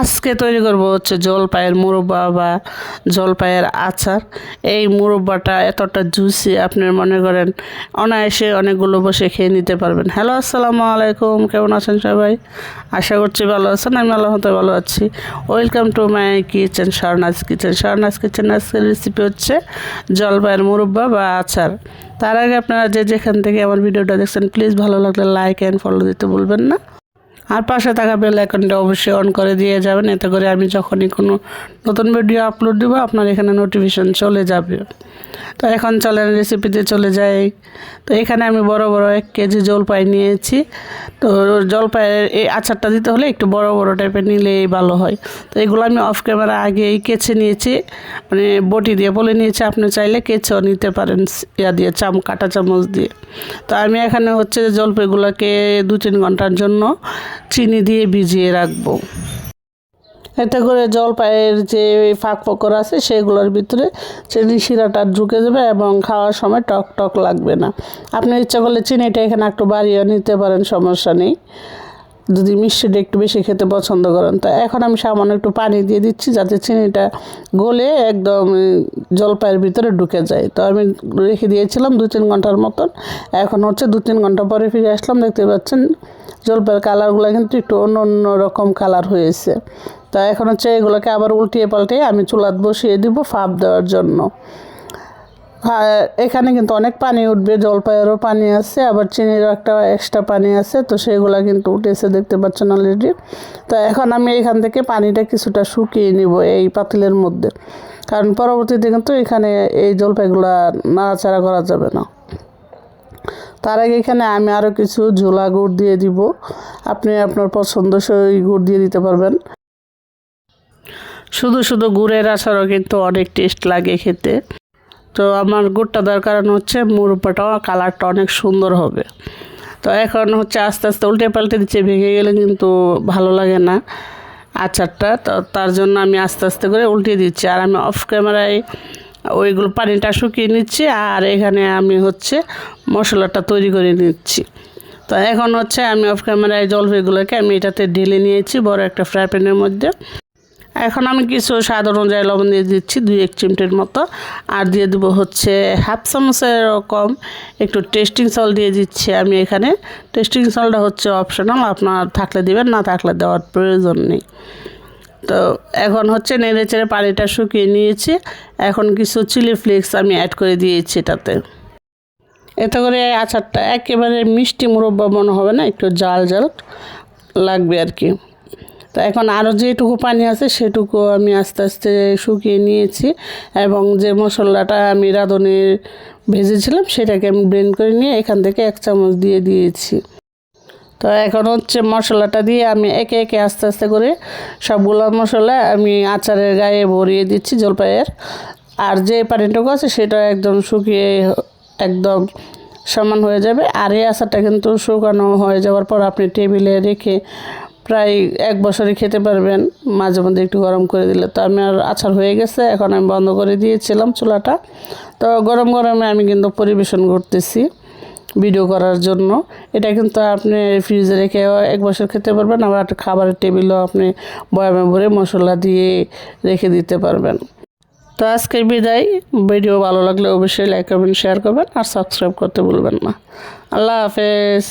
আজকে তৈরি করব হচ্ছে জলপাইয়ের মুরব্বা বা জলপাইয়ের আচার। এই মুরব্বাটা এতটা জুসি আপনি মনে করেন, অনায়াসে অনেকগুলো বসে খেয়ে নিতে পারবেন। হ্যালো আসসালামু আলাইকুম, কেমন আছেন সবাই? আশা করছি ভালো আছেন, আমি আল্লাহ মতো ভালো আছি। Welcome to my kitchen Sharnaz kitchen Sharnaz kitchen আজকের রেসিপি হচ্ছে জলপাইয়ের মুরব্বা বা আচার। তার আগে আপনারা যে যেখান থেকে আমার ভিডিওটা দেখছেন প্লিজ ভালো লাগলে লাইক অ্যান্ড ফলো দিতে ভুলবেন না। আর পাশে থাকা বেল আইকনটা অবশ্যই অন করে দিয়ে যাবেন। এতে করে আমি যখনই কোনো নতুন ভিডিও আপলোড দেবো, আপনার এখানে নোটিফিকেশন চলে যাবে। তো এখন চলেন রেসিপিতে চলে যাই। তো এখানে আমি বড় বড় এক কেজি জলপাই নিয়েছি। তো জলপাইয়ের এই আচারটা দিতে হলে একটু বড় বড় টাইপের নিলেই ভালো হয়। তো এগুলো আমি অফ ক্যামেরা আগেই কেচে নিয়েছি। মানে বটি দিয়ে বলে নিয়েছি, আপনি চাইলে কেচেও নিতে পারেন ইয়া দিয়ে, চাম কাটা চামচ দিয়ে। তো আমি এখানে হচ্ছে জলপাইগুলোকে দু তিন ঘণ্টার জন্য চিনি দিয়ে ভিজিয়ে রাখব। এতে করে জলপাইয়ের যে ফাঁক ফকর আছে, সেগুলোর ভিতরে চিনি শিরাটা ঢুকে যাবে এবং খাওয়ার সময় টক টক লাগবে না। আপনি ইচ্ছা করলে চিনিটা এখানে একটু বাড়িয়ে নিতে পারেন, সমস্যা নেই। যদি মিষ্টিটা একটু বেশি খেতে পছন্দ করেন। তো এখন আমি সামান্য একটু পানি দিয়ে দিচ্ছি যাতে চিনিটা গলে একদম জলপাইয়ের ভিতরে ঢুকে যায়। তো আমি রেখে দিয়েছিলাম দু তিন ঘণ্টার মতন। এখন হচ্ছে দু তিন ঘণ্টা পরে ফিরে আসলাম, দেখতে পাচ্ছেন জলপাইয়ের কালারগুলো কিন্তু একটু অন্য অন্য রকম কালার হয়েছে। তো এখন হচ্ছে এগুলোকে আবার উল্টিয়ে পাল্টিয়ে আমি চুলাত বসিয়ে দিব ফাপ দেওয়ার জন্য। এখানে কিন্তু অনেক পানি উঠবে, জলপাইয়েরও পানি আছে, আবার চিনিরও একটা এক্সট্রা পানি আছে, তো সেগুলো কিন্তু উঠেছে, দেখতে পাচ্ছেন অলরেডি তো এখন আমি এখান থেকে পানিটা কিছুটা শুকিয়ে নিব এই পাতিলের মধ্যে। কারণ পরবর্তীতে কিন্তু এখানে এই জলপাইগুলো নাড়াচাড়া করা যাবে না। তার আগে এখানে আমি আরও কিছু ঝোলা গুড় দিয়ে দিব। আপনি আপনার পছন্দসই গুড় দিয়ে দিতে পারবেন। শুধু শুধু গুড়ের আচারও কিন্তু অনেক টেস্ট লাগে খেতে। তো আমার গুড়টা দেওয়ার কারণ হচ্ছে মুরব্বাটা কালারটা অনেক সুন্দর হবে। তো এখন হচ্ছে আস্তে আস্তে উল্টে পাল্টে দিচ্ছে, ভেঙে গেলে কিন্তু ভালো লাগে না আচারটা। তো তার জন্য আমি আস্তে আস্তে করে উল্টে দিচ্ছি। আর আমি অফ ক্যামেরায় ওইগুলো পানিটা শুকিয়ে নিচ্ছি আর এখানে আমি হচ্ছে মশলাটা তৈরি করে নিচ্ছি। তো এখন হচ্ছে আমি অফ ক্যামেরায় জলপাইগুলোকে আমি এটাতে ঢেলে নিয়েছি বড় একটা ফ্রাই প্যানের মধ্যে। এখন আমি কিছু স্বাদ অনুযায়ী লবণ দিয়ে দিচ্ছি দুই এক চিমটের মতো। আর দিয়ে দেবো হচ্ছে হাফ চামচের কম একটু টেস্টিং সল দিয়ে দিচ্ছি আমি এখানে। টেস্টিং সলটা হচ্ছে অপশনাল, আপনার থাকলে দিবেন, না থাকলে দেওয়ার প্রয়োজন নেই। তো এখন হচ্ছে নেড়ে চেড়ে পানিটা শুকিয়ে নিয়েছি। এখন কিছু চিলি ফ্লেক্স আমি অ্যাড করে দিয়েছি এটাতে। এতে করে আচারটা একেবারে মিষ্টি মুরব্বা মনে হবে না, একটু জাল জাল লাগবে আর কি। তো এখন আরও যেটুকু পানি আছে সেটুকু আমি আস্তে আস্তে শুকিয়ে নিয়েছি এবং যে মশলাটা আমি রাঁধুনি ভেজেছিলাম সেটাকে আমি ব্লেন্ড করে নিয়ে এখান থেকে এক চামচ দিয়ে দিয়েছি। তো এখন হচ্ছে মশলাটা দিয়ে আমি একে একে আস্তে আস্তে করে সবগুলো মশলা আমি আচারের গায়ে ভরিয়ে দিচ্ছি জলপাইয়ের। আর যে পানিটুকু আছে সেটা একদম শুকিয়ে একদম সমান হয়ে যাবে। আর এই আচারটা কিন্তু শুকানো হয়ে যাওয়ার পর আপনি টেবিলে রেখে প্রায় এক বছরই খেতে পারবেন। মাঝে মধ্যে একটু গরম করে দিলে তো আমি আর আচার হয়ে গেছে। এখন আমি বন্ধ করে দিয়েছিলাম চুলাটা। তো গরম গরমে আমি কিন্তু পরিবেশন করতেছি ভিডিও করার জন্য। এটা কিন্তু আপনি ফ্রিজে রেখে এক বছর খেতে পারবেন। আবার খাবারের টেবিলও আপনি বয়ামে ভরে মশলা দিয়ে রেখে দিতে পারবেন। তো আজকে বিদায়। ভিডিও ভালো লাগলে অবশ্যই লাইক করবেন শেয়ার করবেন আর সাবস্ক্রাইব করতে ভুলবেন না। আল্লাহ হাফেজ।